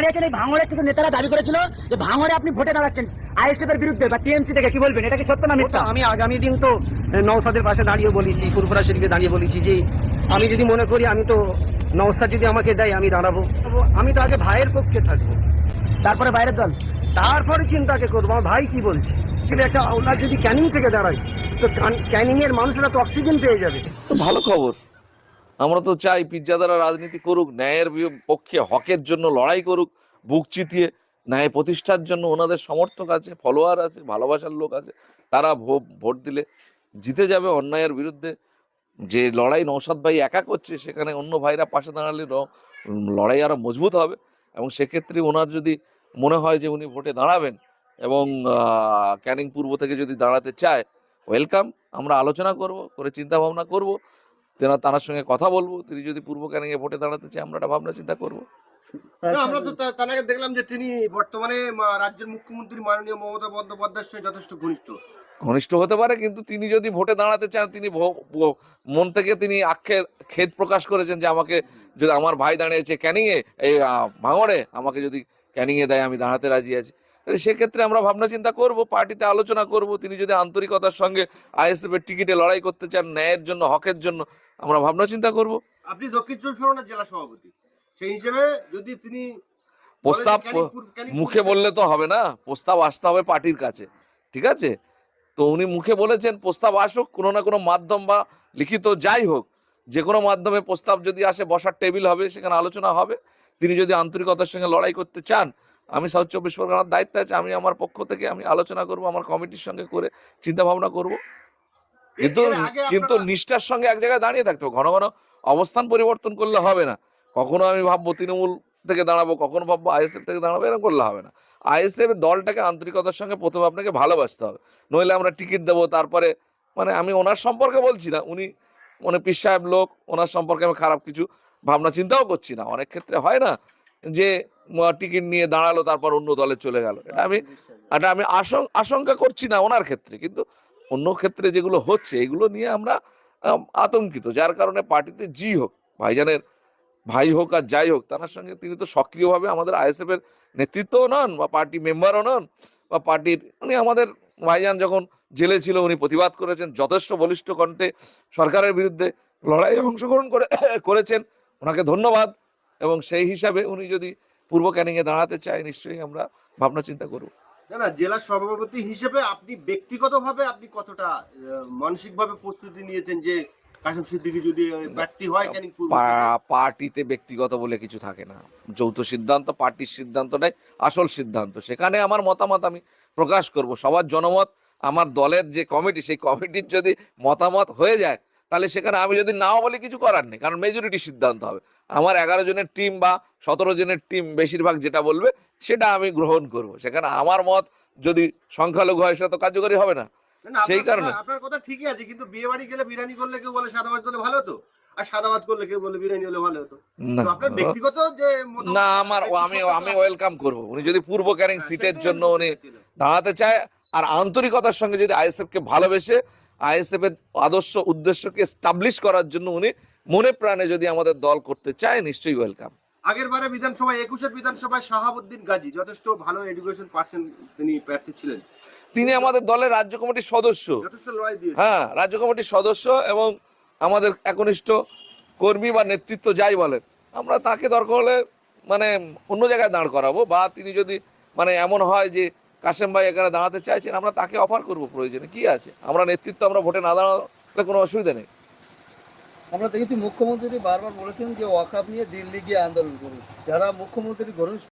দাঁড়িয়েছেন এই ভাঙড়ের কিছু নেতারা দাবি করেছিল যে ভাঙড়ে আপনি ভোটে দাঁড়াচ্ছেন আইএসএফ এর বিরুদ্ধে বা টিএমসি থেকে কি বলবেন? এটা কি সত্য না মিথ্যা? আমি আগামী দিন তো নওসাদের পাশে দাঁড়িয়ে বলেছি ফুরফুরা শরীফে দাঁড়িয়ে বলেছি যে আমি যদি মনে করি আমি তো নৌসাদ যদি আমাকে দেয় আমি দাঁড়াবো। আমি তো আগে ভাইয়ের পক্ষে থাকব। তারপরে বাইরের দল? তারপরে চিন্তাকে করব আমার ভাই কি বলছে? কিন্তু একটা ওনার যদি ক্যানিং থেকে দাঁড়ায় তো ক্যানিং এর মানুষরা তো অক্সিজেন পেয়ে যাবে। তো ভালো খবর। আমরা তো চাই পিজ্জাদারা রাজনীতি করুক, ন্যায়ের পক্ষে হকের জন্য লড়াই করুক, বুক চিতিয়ে ন্যায় প্রতিষ্ঠার জন্য ওনাদের সমর্থক আছে ফলোয়ার আছে, ভালোবাসার লোক আছে, তারা ভোট দিলে জিতে যাবে অন্যায়ের বিরুদ্ধে। যে লড়াই নৌসাদ ভাই একা করছে, সেখানে অন্য ভাইরা পাশে দাঁড়ালে লড়াই আরও মজবুত হবে এবং সেক্ষেত্রে ওনার যদি মনে হয় যে উনি ভোটে দাঁড়াবেন এবং ক্যানিং পূর্ব থেকে যদি দাঁড়াতে চায় ওয়েলকাম আমরা আলোচনা করব, করে চিন্তা ভাবনা করব। তেনা তার সঙ্গে কথা বলব তিনি যদি পূর্ব ক্যানিংয়ে ভোটে দাঁড়াতে চায় আমরা একটা ভাবনা চিন্তা করব। আমরা তো তার দেখলাম যে তিনি বর্তমানে রাজ্যের মুখ্যমন্ত্রী মাননীয় মমতা বন্দ্যোপাধ্যায়ের সঙ্গে যথেষ্ট ঘনিষ্ঠ। ঘনিষ্ঠ হতে পারে কিন্তু তিনি যদি ভোটে দাঁড়াতে চান তিনি মন থেকে তিনি খেদ প্রকাশ করেছেন যে আমাকে যদি আমার ভাই দাঁড়িয়েছে ক্যানিংয়ে এই ভাঙড়ে আমাকে যদি ক্যানিংয়ে দেয় আমি দাঁড়াতে রাজি আছি। তাহলে সেক্ষেত্রে আমরা ভাবনা চিন্তা করব পার্টিতে আলোচনা করব তিনি যদি আন্তরিকতার সঙ্গে আইএসএফ এর টিকিটে লড়াই করতে চান ন্যায়ের জন্য হকের জন্য আমরা ভাবনা চিন্তা করব। আপনি দক্ষিণ চব্বিশ পরগনার জেলা সভাপতি। সেই হিসেবে যদি তিনি প্রস্তাব মুখে বললে তো হবে না প্রস্তাব আসতে হবে পার্টির কাছে ঠিক আছে? তো উনি মুখে বলেছেন প্রস্তাব আসুক কোনো না কোনো মাধ্যম বা লিখিত যাই হোক যে কোনো মাধ্যমে প্রস্তাব যদি আসে বসার টেবিল হবে সেখানে আলোচনা হবে। তিনি যদি আন্তরিকতার সঙ্গে লড়াই করতে চান আমি সাউথ চব্বিশ পরগনার দায়িত্ব আছে আমি আমার পক্ষ থেকে আমি আলোচনা করব আমার কমিটির সঙ্গে করে চিন্তা ভাবনা করব। কিন্তু কিন্তু নিষ্ঠার সঙ্গে এক জায়গায় দাঁড়িয়ে থাকতে হবে। ঘন ঘন অবস্থান পরিবর্তন করলে হবে না। কখনো আমি ভাববো তৃণমূল থেকে দাঁড়াবো কখনো ভাববো আইএসএফ থেকে দাঁড়াবো এরকম করলে হবে না। আইএসএফ দলটাকে আন্তরিকতার সঙ্গে প্রথমে আপনাকে ভালোবাসতে হবে। নইলে আমরা টিকিট দেবো তারপরে মানে আমি ওনার সম্পর্কে বলছি না উনি মানে পীর সাহেব লোক ওনার সম্পর্কে আমি খারাপ কিছু ভাবনা চিন্তাও করছি না। অনেক ক্ষেত্রে হয় না যে টিকিট নিয়ে দাঁড়াল তারপর অন্য দলে চলে গেল। এটা আমি এটা আমি আশঙ্কা করছি না ওনার ক্ষেত্রে। কিন্তু অন্য ক্ষেত্রে যেগুলো হচ্ছে, এগুলো নিয়ে আমরা আতঙ্কিত। যার কারণে পার্টিতে জি হোক, ভাইজানের ভাই হোক আর যাই হোক, তার সঙ্গে তিনি তো সক্রিয়ভাবে আমাদের আইএসএফ এর নেতৃত্বও নন বা পার্টি মেম্বারও নন বা পার্টির, উনি আমাদের ভাইজান যখন জেলে ছিল, উনি প্রতিবাদ করেছেন, যথেষ্ট বলিষ্ঠ কণ্ঠে সরকারের বিরুদ্ধে লড়াইয়ে অংশগ্রহণ করে, করেছেন, ওনাকে ধন্যবাদ এবং সেই হিসাবে উনি যদি পূর্ব ক্যানিংয়ে দাঁড়াতে চায়, নিশ্চয়ই আমরা ভাবনা চিন্তা করব। না না জেলা সভাপতি হিসেবে আপনি ব্যক্তিগতভাবে আপনি কতটা মানসিক ভাবে প্রস্তুতি নিয়েছেন যে কাসিম সিদ্দিকী যদি প্রার্থী হয় ক্যানিং? পা- পার্টিতে ব্যক্তিগত বলে কিছু থাকে না। যৌথ সিদ্ধান্ত পার্টির সিদ্ধান্তটাই আসল সিদ্ধান্ত। সেখানে আমার মতামত আমি প্রকাশ করব। সবার জনমত আমার দলের যে কমিটি সেই কমিটির যদি মতামত হয়ে যায় তাহলে সেখানে আমি যদি নাও বলি কিছু করার নেই কারণ মেজরিটি সিদ্ধান্ত হবে। আমার এগারো জনের টিম বা সতেরো জনের টিম বেশিরভাগ যেটা বলবে সেটা আমি গ্রহণ করব। সেখানে আমার মত যদি সংখ্যালঘু হয় সেটা তো কার্যকরী হবে না। সেই কারণে। আপনার কথা ঠিকই আছে কিন্তু বিয়ে বাড়ি গেলে বিরিয়ানি করলে কেউ বলে সাদা ভাত করলে ভালো হতো? আর সাদা ভাত করলে কেউ বলে বিরিয়ানি হলে ভালো হতো? তো আপনার ব্যক্তিগত যে না আমার আমি আমি ওয়েলকাম করব। উনি যদি পূর্ব সিটের জন্য উনি দাঁড়াতে চায় আর আন্তরিকতার সঙ্গে যদি আইএসএফ কে ভালোবেসে আইএসএফ এর আদর্শ উদ্দেশ্যকে স্টাবলিশ করার জন্য উনি মনে প্রাণে যদি আমাদের দল করতে চায় নিশ্চয়ই ওয়েলকাম আগের বারে বিধানসভায় একুশের বিধানসভায় শাহাবুদ্দিন গাজী যথেষ্ট ভালো এডুকেশন পার্সন তিনি প্রার্থী ছিলেন। তিনি আমাদের দলের রাজ্য কমিটির সদস্য। হ্যাঁ রাজ্য কমিটির সদস্য এবং আমাদের একনিষ্ঠ কর্মী বা নেতৃত্ব যাই বলেন আমরা তাকে দরকার হলে মানে অন্য জায়গায় দাঁড় করাবো বা তিনি যদি মানে এমন হয় যে কাশেম ভাই এখানে দাঁড়াতে চাইছেন, আমরা তাকে অফার করব প্রয়োজনে। কি আছে? আমরা নেতৃত্ব, আমরা ভোটে না দাঁড়ালে কোনো অসুবিধা নেই। আমরা দেখেছি মুখ্যমন্ত্রী বারবার বলেছেন যে ওয়াকাপ নিয়ে দিল্লি গিয়ে আন্দোলন করুন। যারা মুখ্যমন্ত্রী ঘনিষ্ঠ